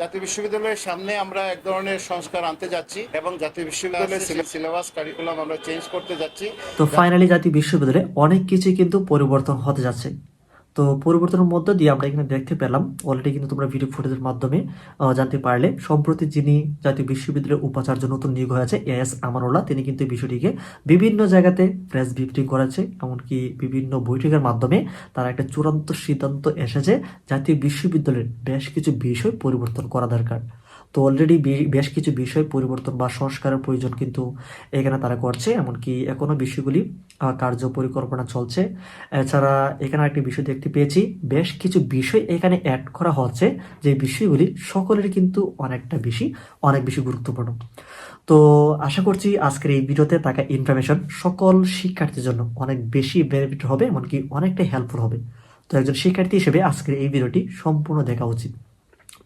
জাতীয় বিশ্ববিদ্যালয়ের সামনে আমরা এক ধরনের সংস্কার আনতে যাচ্ছি এবং জাতীয় বিশ্ববিদ্যালয়ের সিলেবাস কারিকুলাম আমরা চেঞ্জ করতে যাচ্ছি। তো ফাইনালি জাতীয় বিশ্ববিদ্যালয়ে অনেক কিছুই কিন্তু পরিবর্তন হতে যাচ্ছে। তো পরিবর্তনের মধ্য দিয়ে আমরা এখানে দেখতে পেলাম অলরেডি কিন্তু তোমরা ভিডিও ফুটেজের মাধ্যমে জানতে পারলে। সম্প্রতি যিনি জাতীয় বিশ্ববিদ্যালয়ের উপাচার্য নতুন নিয়োগ হয়েছে এস আমানুল্লাহ, তিনি কিন্তু এই বিষয়টিকে বিভিন্ন জায়গাতে প্রেস ব্রিফিং করেছে, এমনকি বিভিন্ন বৈঠকের মাধ্যমে তারা একটা চূড়ান্ত সিদ্ধান্ত এসেছে, জাতীয় বিশ্ববিদ্যালয়ের বেশ কিছু বিষয় পরিবর্তন করা দরকার। তো অলরেডি বেশ কিছু বিষয় পরিবর্তন বা সংস্কারের প্রয়োজন কিন্তু এখানে তারা করছে, এমনকি এখনও বিষয়গুলি কার্য পরিকল্পনা চলছে। এছাড়া এখানে একটি বিষয় দেখতে পেয়েছি, বেশ কিছু বিষয় এখানে অ্যাড করা হচ্ছে, যে বিষয়গুলি সকলের কিন্তু অনেকটা বেশি, অনেক বেশি গুরুত্বপূর্ণ। তো আশা করছি আজকের এই ভিডিওতে থাকা ইনফরমেশন সকল শিক্ষার্থীর জন্য অনেক বেশি বেনিফিট হবে, এমনকি অনেকটা হেল্পফুল হবে। তো একজন শিক্ষার্থী হিসেবে আজকের এই ভিডিওটি সম্পূর্ণ দেখা উচিত।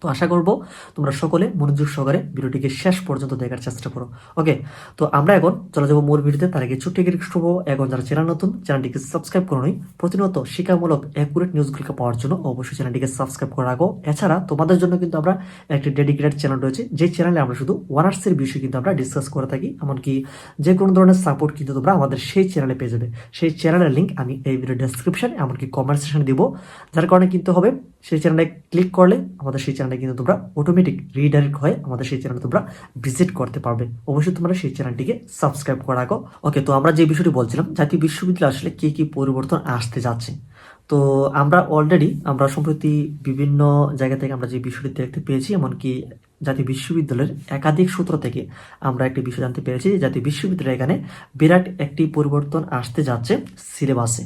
তো আশা করব তোমরা সকলে মনোযোগ সহকারে ভিডিওটিকে শেষ পর্যন্ত দেখার চেষ্টা করো। ওকে তো আমরা এখন চলে যাব মূল ভিডিওতে। তার আগে একটি রিকোয়েস্ট করব এখন যারা চ্যানেল নতুন চ্যানেলটিকে সাবস্ক্রাইব করে নিই প্রতিনিয়ত শিক্ষামূলক অ্যাকুরেট নিউজগুলিকে পাওয়ার জন্য অবশ্যই চ্যানেলটিকে সাবস্ক্রাইব করে রাখো। এছাড়া তোমাদের জন্য কিন্তু আমরা একটি ডেডিকেটেড চ্যানেল রয়েছে। যে চ্যানেলে আমরা শুধু ওয়ানার্সের বিষয়ে কিন্তু আমরা ডিসকাস করে থাকি, এমনকি যে কোনো ধরনের সাপোর্ট কিন্তু তোমরা আমাদের সেই চ্যানেলে পেয়ে যাবে। সেই চ্যানেলের লিঙ্ক আমি এই ভিডিও ডেসক্রিপশন এমনকি কমেন্ট সেকশনে দিব। যার কারণে কিন্তু হবে, সেই চ্যানেলে ক্লিক করলে আমাদের সেই চ্যানেলে কিন্তু তোমরা অটোমেটিক রিডাইরেক্ট হয়ে আমাদের সেই চ্যানেলে তোমরা ভিজিট করতে পারবে। অবশ্যই তোমরা সেই চ্যানেলটিকে সাবস্ক্রাইব করে রাখো ওকে তো আমরা যে বিষয়টি বলছিলাম, জাতীয় বিশ্ববিদ্যালয় আসলে কি কি পরিবর্তন আসতে যাচ্ছে? তো আমরা অলরেডি আমরা সম্প্রতি বিভিন্ন জায়গা থেকে আমরা যে বিষয়টি দেখতে পেয়েছি, এমনকি জাতীয় বিশ্ববিদ্যালয়ের একাধিক সূত্র থেকে আমরা একটি বিষয় জানতে পেরেছি জাতীয় বিশ্ববিদ্যালয় এখানে বিরাট একটি পরিবর্তন আসতে যাচ্ছে সিলেবাসে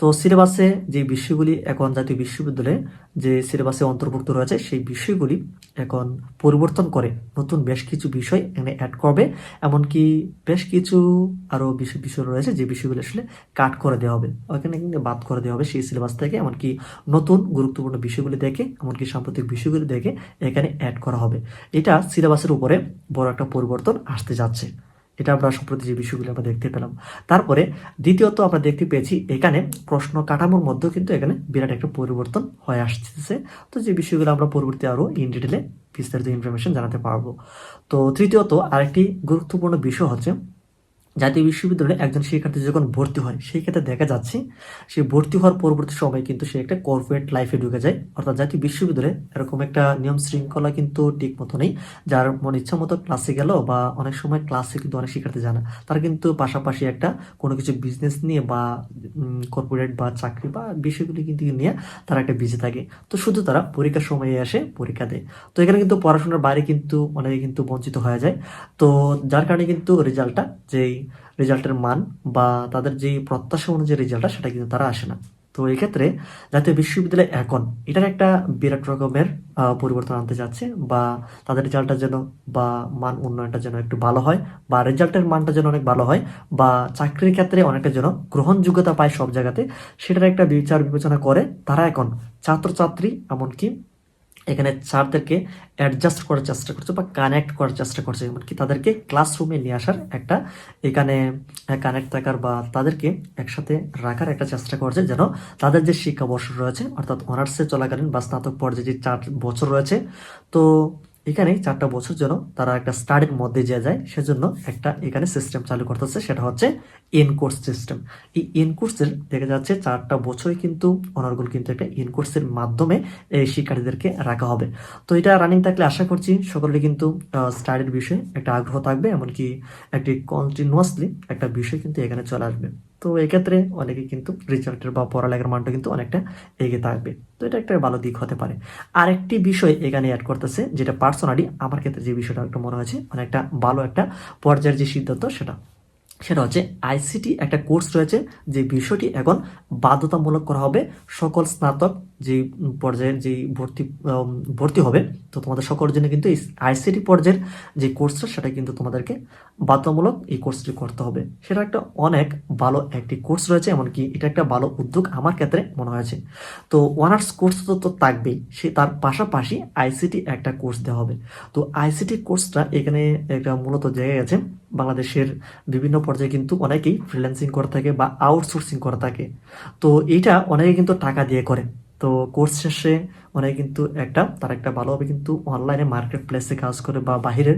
তো সিলেবাসে যে বিষয়গুলি এখন জাতীয় বিশ্ববিদ্যালয়ে যে সিলেবাসে অন্তর্ভুক্ত রয়েছে, সেই বিষয়গুলি এখন পরিবর্তন করে নতুন বেশ কিছু বিষয় এখানে অ্যাড করবে। এমনকি বেশ কিছু আরও বিষয় বিষয় রয়েছে যে বিষয়গুলি আসলে কাট করে দেওয়া হবে। ওখানে কিন্তু বাদ করে দেওয়া হবে সেই সিলেবাস থেকে, এমনকি নতুন গুরুত্বপূর্ণ বিষয়গুলি দেখে, এমনকি সাম্প্রতিক বিষয়গুলি দেখে এখানে অ্যাড করা হবে। এটা সিলেবাসের উপরে বড় একটা পরিবর্তন আসতে যাচ্ছে। এটা আমরা সম্প্রতি যে বিষয়গুলো আমরা দেখতে পেলাম। তারপরে দ্বিতীয়ত আমরা দেখতে পেয়েছি, এখানে প্রশ্ন কাঠামোর মধ্যেও কিন্তু এখানে বিরাট একটা পরিবর্তন হয়ে আসতেছে। তো যে বিষয়গুলো আমরা পরবর্তী আরও ইন ডিটেলে বিস্তারিত ইনফরমেশন জানাতে পারব। তো তৃতীয়ত আরেকটি গুরুত্বপূর্ণ বিষয় হচ্ছে জাতীয় বিশ্ববিদ্যালয়ে একজন শিক্ষার্থী যখন ভর্তি হয়, সেই ক্ষেত্রে দেখা যাচ্ছে সে ভর্তি হওয়ার পরবর্তী সময় কিন্তু সে একটা কর্পোরেট লাইফে ঢুকে যায়। অর্থাৎ জাতীয় বিশ্ববিদ্যালয়ে এরকম একটা নিয়ম শৃঙ্খলা কিন্তু ঠিক মতো নেই, যার মন ইচ্ছা মতো ক্লাসে গেল বা অনেক সময় ক্লাসে কিন্তু অনেক শিক্ষার্থী জানা তারা কিন্তু পাশাপাশি একটা কোনো কিছু বিজনেস নিয়ে বা কর্পোরেট বা চাকরি বা বিষয়গুলি কিন্তু নিয়ে তারা একটা বিজি থাকে। তো শুধু তারা পরীক্ষার সময়ে আসে পরীক্ষা দেয়। তো এখানে কিন্তু পড়াশোনার বাইরে কিন্তু অনেকে কিন্তু বঞ্চিত হয়ে যায়। তো যার কারণে কিন্তু রেজাল্টটা যেই রেজাল্টের মান বা তাদের যে প্রত্যাশা অনুযায়ী রেজাল্টটা, সেটা কিন্তু তারা আসে না। তো এই ক্ষেত্রে জাতীয় বিশ্ববিদ্যালয় এখন এটার একটা বিরাট রকমের পরিবর্তন আনতে যাচ্ছে বা তাদের রেজাল্টটা যেন বা মান উন্নয়নটা যেন একটু ভালো হয় বা রেজাল্টের মানটা যেন অনেক ভালো হয় বা চাকরির ক্ষেত্রে অনেকটা যেন গ্রহণযোগ্যতা পায় সব জায়গাতে, সেটার একটা বিচার বিবেচনা করে তারা এখন ছাত্রছাত্রী এমনকি এখানে স্যারদেরকে অ্যাডজাস্ট করার চেষ্টা করছে বা কানেক্ট করার চেষ্টা করছে, এমনকি তাদেরকে ক্লাসরুমে নিয়ে আসার একটা এখানে কানেক্ট থাকার বা তাদেরকে একসাথে রাখার একটা চেষ্টা করছে যেন তাদের যে শিক্ষাবর্ষ রয়েছে, অর্থাৎ অনার্সে চলাকালীন বা স্নাতক পর্যায়ে যে চার বছর রয়েছে, তো এখানে চারটা বছর যেন তারা একটা স্টাডির মধ্যে যে যায়, সেজন্য একটা এখানে সিস্টেম চালু করতেছে, সেটা হচ্ছে এন কোর্স সিস্টেম এই ইন কোর্সের দেখা যাচ্ছে চারটা বছরে কিন্তু অনার্গুল কিন্তু একটা এন কোর্সের মাধ্যমে এই শিক্ষার্থীদেরকে রাখা হবে। তো এটা রানিং থাকলে আশা করছি সকলে কিন্তু স্টাডির বিষয়ে একটা আগ্রহ থাকবে, এমনকি একটি কন্টিনিউয়াসলি একটা বিষয় কিন্তু এখানে চলে আসবে। তো এক্ষেত্রে অনেকে কিন্তু রেজাল্টের বা পড়ালেখার মানটা কিন্তু অনেকটা এগিয়ে থাকবে। তো এটা একটা ভালো দিক হতে পারে। আরেকটি বিষয় এখানে অ্যাড করতেছে, যেটা পার্সোনালি আমার ক্ষেত্রে যে বিষয়টা একটা মনে হয়েছে অনেকটা ভালো একটা পর্যায়ের যে সিদ্ধান্ত সেটা। সেটা হচ্ছে আইসিটি একটা কোর্স রয়েছে যে বিষয়টি এখন বাধ্যতামূলক করা হবে। সকল স্নাতক যে পর্যায়ের যে ভর্তি ভর্তি হবে, তো তোমাদের সকলের জন্য কিন্তু এই আইসিটি পর্যায়ের যে কোর্সটা সেটা কিন্তু তোমাদেরকে বাধ্যতামূলক এই কোর্সটি করতে হবে। সেটা একটা অনেক ভালো একটি কোর্স রয়েছে, এমনকি এটা একটা ভালো উদ্যোগ আমার ক্ষেত্রে মনে হয়েছে। তো অনার্স কোর্স তো তো থাকবেই, সে তার পাশাপাশি আইসিটি একটা কোর্স দেওয়া হবে। তো আইসিটি কোর্সটা এখানে একটা মূলত জায়গায় আছে, বাংলাদেশের বিভিন্ন পর্যায়ে কিন্তু অনেকেই ফ্রিল্যান্সিং করে থাকে বা আউটসোর্সিং করে থাকে। তো এটা অনেকে কিন্তু টাকা দিয়ে করে। তো কোর্স শেষে অনেকে কিন্তু একটা, তার একটা ভালোভাবে কিন্তু অনলাইনে মার্কেট প্লেসে কাজ করে বা বাহিরের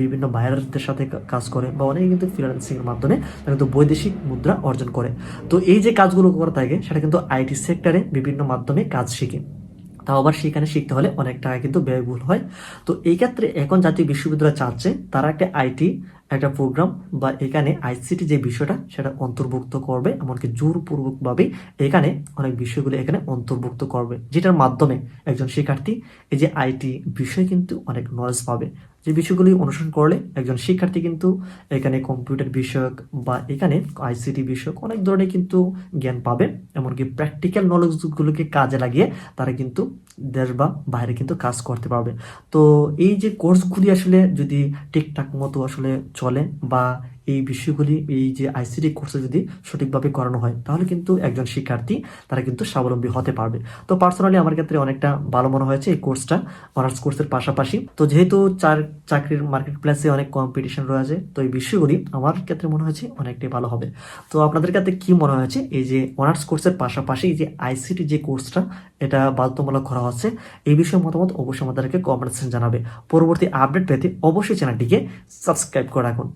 বিভিন্ন বাইরের সাথে কাজ করে বা অনেকে কিন্তু ফ্রিল্যান্সিংয়ের মাধ্যমে তারা কিন্তু বৈদেশিক মুদ্রা অর্জন করে। তো এই যে কাজগুলো করে থাকে, সেটা কিন্তু আইটি সেক্টরে বিভিন্ন মাধ্যমে কাজ শিখে। তাও আবার সেখানে শিখতে হলে অনেক টাকা কিন্তু ব্যয়বহুল হয়। তো এই ক্ষেত্রে এখন জাতীয় বিশ্ববিদ্যালয় চাচ্ছে তারা একটা আইটি একটা প্রোগ্রাম বা এখানে আইসিটি যে বিষয়টা সেটা অন্তর্ভুক্ত করবে, এমনকি জোরপূর্বকভাবে এখানে অনেক বিষয়গুলো এখানে অন্তর্ভুক্ত করবে, যেটার মাধ্যমে একজন শিক্ষার্থী এই যে আইটি বিষয়ে কিন্তু অনেক নলেজ পাবে। যে বিষয়গুলি অনুসরণ করলে একজন শিক্ষার্থী কিন্তু এখানে কম্পিউটার বিষয়ক বা এখানে আইসিটি বিষয়ক অনেক ধরনের কিন্তু জ্ঞান পাবে, এমনকি প্র্যাকটিক্যাল নলেজগুলোকে কাজে লাগিয়ে তারা কিন্তু দেশ বা বাইরে কিন্তু কাজ করতে পারবে। তো এই যে কোর্সগুলি আসলে যদি ঠিকঠাক মতো আসলে চলে বা এই বিষয়গুলি, এই যে আইসিটি কোর্সে যদি সঠিকভাবে করানো হয়, তাহলে কিন্তু একজন শিক্ষার্থী তারা কিন্তু স্বাবলম্বী হতে পারবে। তো পার্সোনালি আমার ক্ষেত্রে অনেকটা ভালো মনে হয়েছে এই কোর্সটা অনার্স কোর্সের পাশাপাশি। তো যেহেতু চার, চাকরির মার্কেট প্লেসে অনেক কম্পিটিশন রয়েছে, তো এই বিষয়গুলি আমার ক্ষেত্রে মনে হয়েছে অনেকটাই ভালো হবে। তো আপনাদের কাছে কি মনে হয়েছে? এই যে অনার্স কোর্সের পাশাপাশি যে আইসিটি যে কোর্সটা এটা বাধ্যতামূলক করা হচ্ছে, এই বিষয়ে মতামত অবশ্যই আমাদেরকে কমেন্টস জানাবে। পরবর্তী আপডেট পেতে অবশ্যই চ্যানেলটিকে সাবস্ক্রাইব করে রাখুন।